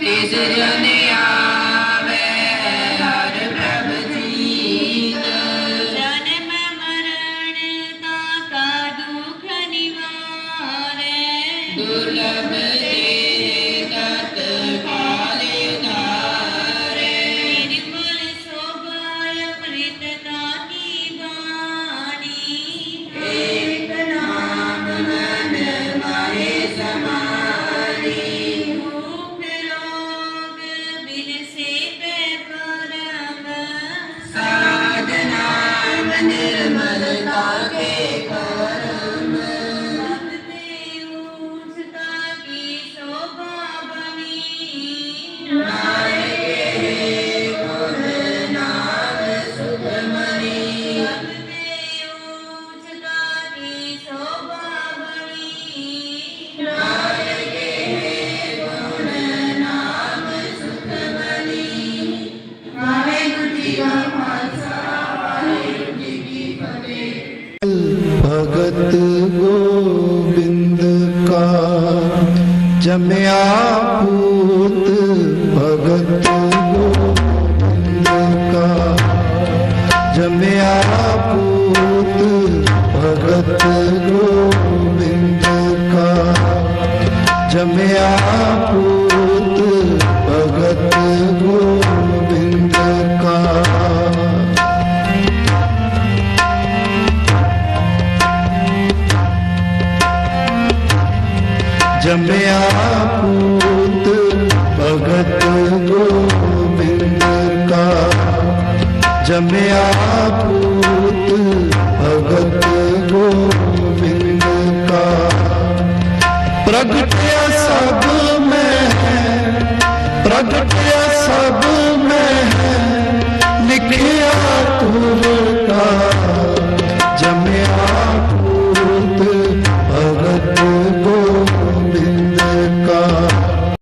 ਸਿਰਨ ਆਵੇ ਹਰ ਪ੍ਰਭ ਜੀਤ। ਜਨਮ ਮਰਨ ਕਾ ਕਾ ਦੁਖ ਨਿਵਾਰੇ। ਦੁਰਲਭ ਦੇ भगत गोविंद का जमया पूत भगत गोविंद का जमया पूत भगत गोविंद का जमया पूत जमया पूत भगत गोविंद का। जमया पूत भगत गोविंद का। प्रगटया सब में है प्रगटया सब में है, लिखिया